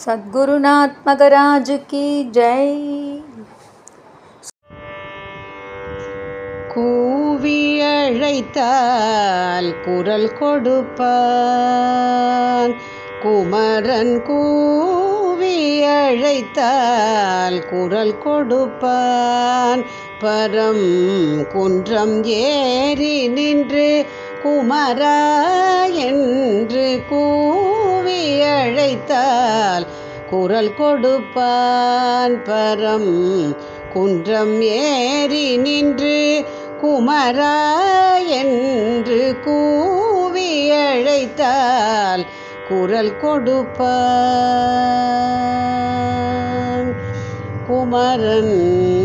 सद्गुरुनाथ मगराज की जय கூவி அழைத்தால் குரல் கொடுப்பான் குமரன் கூவி அழைத்தால் குரல் கொடுப்பான் பரம் குன்றம் ஏறி நின்று குமரா என்று கூவி அழைத்தால் குரல் கொடுப்பான் பரம். குன்றம் ஏறி நின்று குமரா என்று கூவி அழைத்தால் குரல் கொடுப்பான் குமரன்.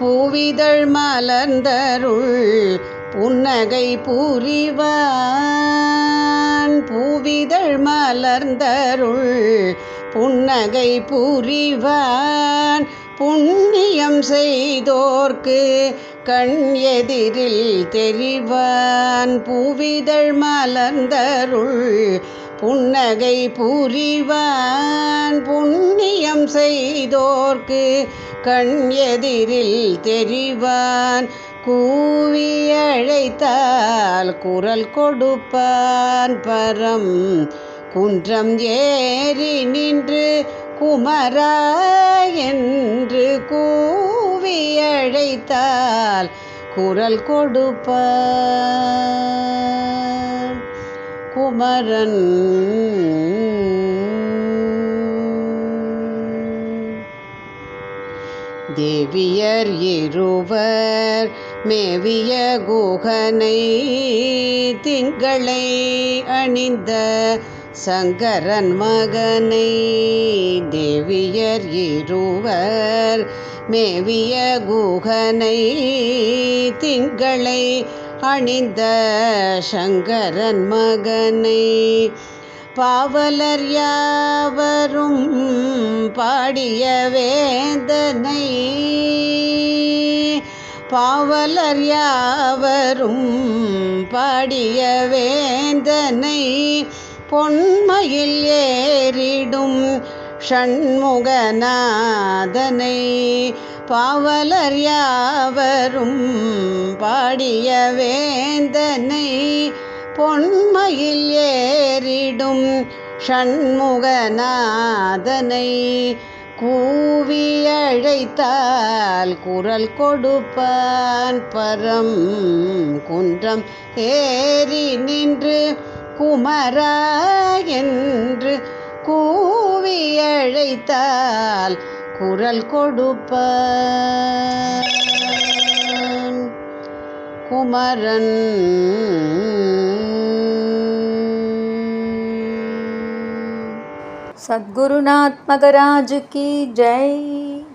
பூவிதழ் மலர்ந்தருள் புன்னகை புரிவான். பூவிதழ் மலர்ந்தருள் புன்னகை புரிவான். புண்ணியம் செய்தோர்க்கு கண் எதிரில் தெரிவான். பூவிதழ் மலர்ந்தருள் புன்னகை புரிவான். புண்ணியம் செய்தோர்க்கு கண் எதிரில் தெரிவான். கூவி அழைத்தால் குரல் கொடுப்பான். பரம் குன்றம் ஏறி நின்று குமரா என்று கூவி அழைத்தால் குரல் கொடுப்பான். குமரன். தேவியர் இருவர் மேவிய குகனை திங்களை அணிந்த சங்கரன் மகனை. தேவியர் இருவர் மேவிய குகனை திங்களை அணிந்த சங்கரன் மகனை. பாவலர் யாவரும் பாடிய வேதனை பாவலர் யாவரும் பாடிய வேந்தனை. பொன்மையில் ஏறிடும் ஷண்முகநாதனை. பாவலர் யாவரும் பாடிய வேந்தனை பொன்மையில் ஏறிடும் ஷண்முகநாதனை கூவி அழைத்தால் குரல் கொடுப்பான் பரம் குன்றம் ஏறி நின்று குமரா என்று கூவி அழைத்தால் குரல் கொடுப்ப குமரன். சத்குருநாத் மகராஜ் கி ஜெய்.